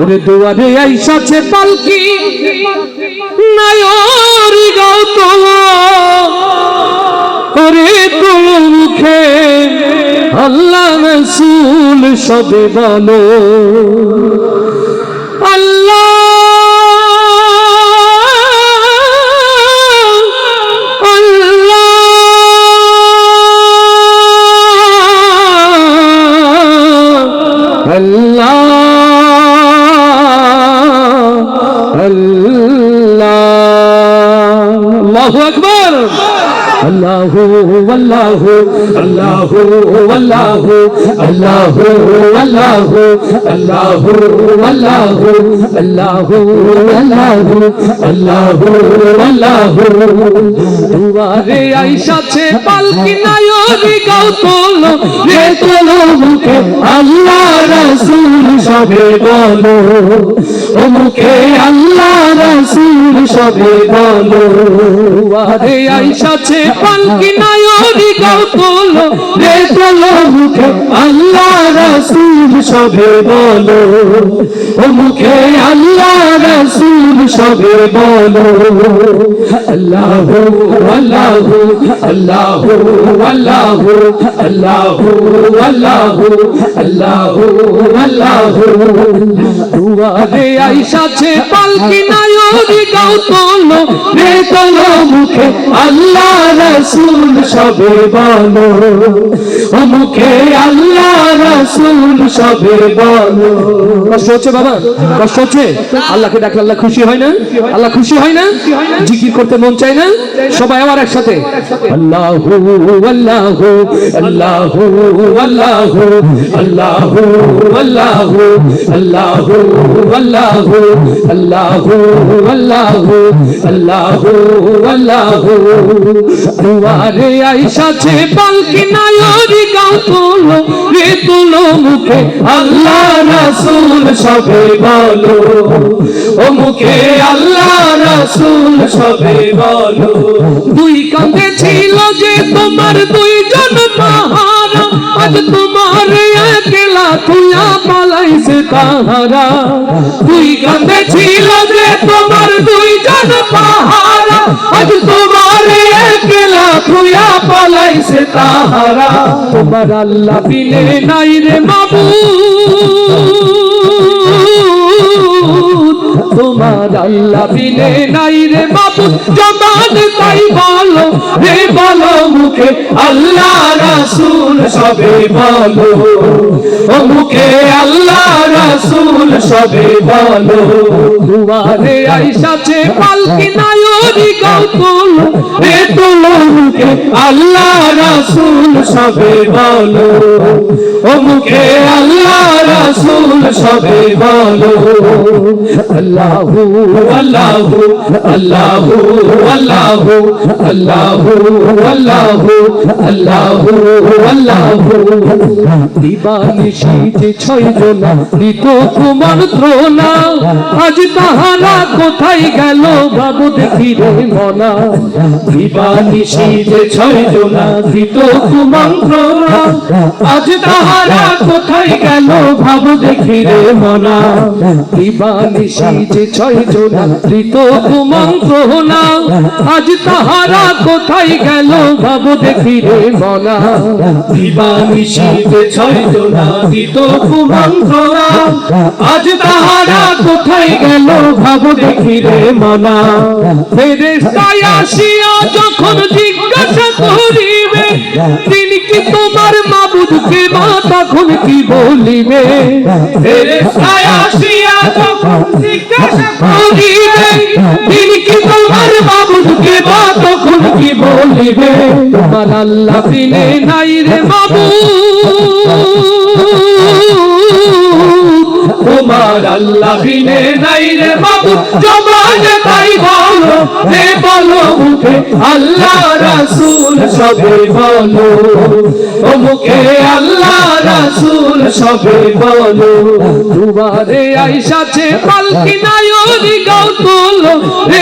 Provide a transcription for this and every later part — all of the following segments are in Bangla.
ওরে দুয়ারে আইসাছে পালকি। নায়রি গাও তোলো ওরে তোলো মুখে আল্লাহ রসুল সবে বলো। আল্লাহু আল্লাহু। আল্লাহু আল্লাহু আল্লাহু আল্লাহু আল্লাহু আল্লাহু আল্লাহু আল্লাহু আল্লাহু আল্লাহু। দুয়ারে আইসাছে পালকি নায়রি গাও রে তোলো মুখে আল্লাহ রাসূল সবে বলো। ও মুখে আল্লাহ রাসূল সবে বলো। আইসাছে পালকি নায়রি রে তোলো মুখে আল্লাহ রাসুল সবে বলো ও মুখে আল্লাহ রাসূল সবে বলো। আল্লাহু আল্লাহু আল্লাহু আল্লাহু আল্লাহু আল্লাহু আল্লাহু আল্লাহু। দুয়ারে আইসাছে পালকি নায়রি গাও তোলো রে তোলো মুখে আল্লাহ রাসূল সবে বলো। ও মুখে আল্লাহ রাসূল সবে বলো। কষ্ট হচ্ছে বাবা, কষ্ট হচ্ছে? আল্লাহকে ডাকলে আল্লাহ খুশি হয় না আল্লাহ খুশি হয় না জিকির করতে মন চায় না সবাই আবার একসাথে আল্লাহু আল্লাহু আল্লাহু আল্লাহু আল্লাহু আল্লাহু আল্লাহু আল্লাহু আল্লাহু আল্লাহু আল্লাহু আল্লাহু আইসাছে পালকি নায়রি গাও তোলো রে তোলো মুখে আল্লাহ রাসূল সবে বলো মুখে আল্লাহ রাসূল সবে বলো। দুই কাঁধে ছিল যে তোমার দুইজন পাহারা, আজ তোমার একলা তুলা পালাইছে তাহারা। দুই কাঁধে ছিল যে তোমার দুইজন পাহারা, আজ তোমার একলা তুলা পালাইছে তাহারা। তোমার আল্লাহ বিনে নাই রে মাবু তোমার আল্লাহ বিনে নাই রে বাবু জবান তাই বলো রে বলো মুখে, আল্লাহ রাসূল সবে বলো। ও মুখে আল্লাহ রাসূল সবে বলো। দুয়ারে আইসাছে পালকি নায়রি গাও তোলো রে তোলো মুখে, আল্লাহ রাসূল সবে বলো। ও মুখে আল্লাহ রাসূল সবে বলো। আল্লাহু अल्लाह अल्लाह अल्लाह अल्लाह अल्लाह अल्लाह अल्लाह দিবানিশি যে ছয় জোনা নিত তোমার ত্রোনা আজ তাহারা কত কোথায় গেল বাবু দেখি রে মনা দিবানিশি যে ছয় জনা দিত কুমন্ত্রণা। আজ তাহারা কোথায় গেল ভাবু দেখি রে মনা দিবানিশি যে ছয় জনা দিত কুমন্ত্রণা। আজ তাহারা কোথায় গেল ভাবু দেখি রে মনা দিবানিশি যে ছয় জনা দিত কুমন্ত্রণা। আজ তাহারা কোথায় গেল ভাবু দেখি রে মনা ফেরেশতায় আসিয়া যখন জিজ্ঞাসা করিবে তিনি কি তোমার মাবুদকে মা তখন কি বলিবে? ফেরেশতায় আসিয়া যখন জিজ্ঞাসা করিবে তিনি কি তোমার মাবুদকে মা তখন কি বলিবে? তোমার আল্লাহ বিনে নাই রে মাবুদ। তোমার আল্লাহ বিনে নাই রে বাবু জবান তাই বলো, হে বলো মুখে আল্লাহ রাসূল সবে বলো। ও মুখে আল্লাহ রাসূল সবে বলো। দুবারে আইসাছে পালকি নায়রি গাও রে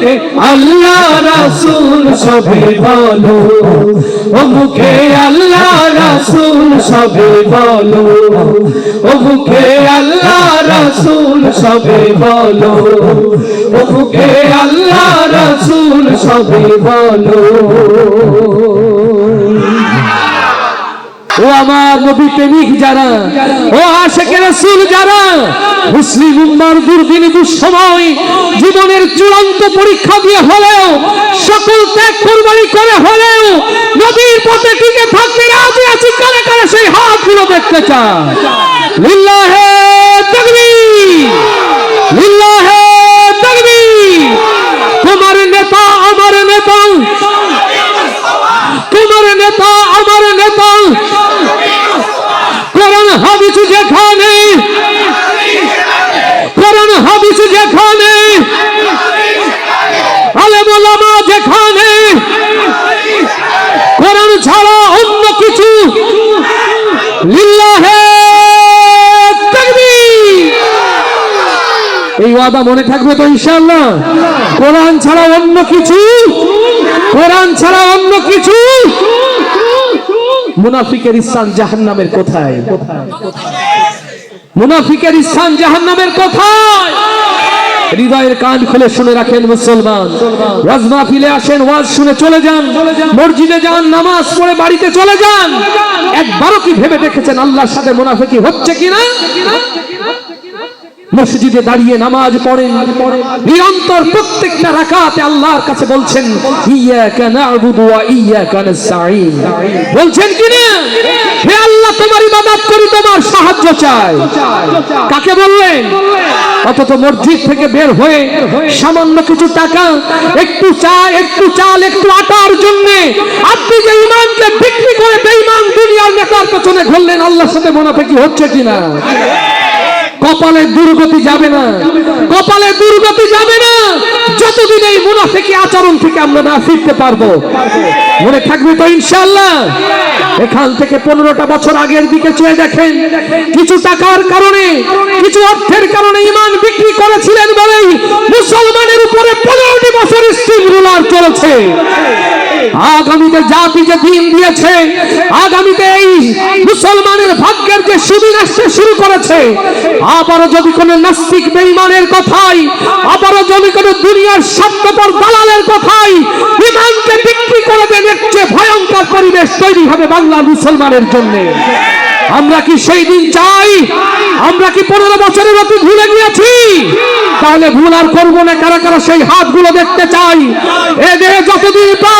মুখে আল্লাহ রাসূল সবে বলো। ও মুখে আল্লাহ রাসূল সবে বলো। ও মুখে আল্লাহ রাসুল সবে বলো। ওকে আল্লাহ রসুল সবে বলো। ও আমার নবী প্রেমিক যারা, ও আশেখ রাসূল যারা, মুসলিম উম্মার দুর্দিন দুঃসময় জীবনের চূড়ান্ত পরীক্ষা দিয়ে হলেও, সকল ত্যাগ কুরবানি করে হলেও, নদীর পথে টিকে থাকতে রাজি আছি, কারে কারে সেই হাতগুলো দেখতে চায় তাকবীর লিল্লাহে তাকবীর তোমার নেতা আমার নেতা তোমার নেতা আমার নেতা কোরআন হাদিস যেখানে কোরআন হাদিস যেখানে আলেম ওলামা যেখানে কোরআন ছাড়া অন্য কিছু লিল্লাহে তাকবীর এই ওয়াদা মনে থাকবে তো ইনশাল্লাহ কোরআন ছাড়া অন্য কিছু? কোরআন ছাড়া অন্য কিছু? মুনাফিকের স্থান জাহান্নামের কোথায়? মুনাফিকের স্থান জাহান্নামের কোথায়? হৃদয়ের কান খুলে শুনে রাখেন মুসলমান। ওয়াজ মাহফিলে আসেন, ওয়াজ শুনে চলে যান। মসজিদে যান, নামাজ পড়ে বাড়িতে চলে যান। একবারও কি ভেবে দেখেছেন আল্লাহর সাথে মুনাফিকি হচ্ছে কিনা? মসজিদে দাঁড়িয়ে নামাজ পড়েন। নিরন্তর প্রত্যেকটা রাকাতে আল্লাহর কাছে বলছেন ইয়াকা না'বুদু ওয়া ইয়াকা বলছেন কি না? হে আল্লাহ, তোমার ইবাদত করি, তোমার সাহায্য চাই। কাকে বললেন? অথচ মসজিদ থেকে বের হয়ে সামান্য কিছু টাকা, একটু চা, একটু চাল, একটু আটার জন্য আপনি যে ইমানকে বিক্রি করে বেঈমান দুনিয়ার নেতার পেছনে ঘুরলেন, আল্লাহর সাথে মুনাফিকি হচ্ছে কিনা? কপালে দুর্গতি যাবে না। কপালে দুর্গতি যাবে না। যতদিন এই মুনাফিকি আচরণ থেকে আমরা না ফিরতে পারব। মনে থাকবে তো ইনশাল্লাহ এখান থেকে পনেরোটা বছর আগের দিকে চেয়ে দেখেন। কিছু টাকার কারণে, কিছু অর্থের কারণে ইমান বিক্রি করেছিলেন বলেই মুসলমানের উপরে পনেরোটি বছর স্টিম রুলার চলেছে। আগামীতে জাতি যে দিন দিয়েছে, আগামীতে এই মুসলমানের ভাগ্যের যে সুদিন আসতে শুরু করেছে, আবারও যদি কোনো নাস্তিক বেঈমানের কথাই, আবারও যদি কোনো দুনিয়ার স্বার্থপর দালালের কথাই ইমানকে বিক্রি করে দেন এর ভয়ঙ্কর পরিবেশ তৈরি হবে বাংলা মুসলমানের জন্য। আমরা কি সেই দিন চাই? আমরা কি পনেরো বছরের অতি ভুলে গিয়েছি? তাহলে ভুল আর করব না, কারা কারা সেই হাতগুলো দেখতে চাই? এ দেহে যতদিন প্রাণ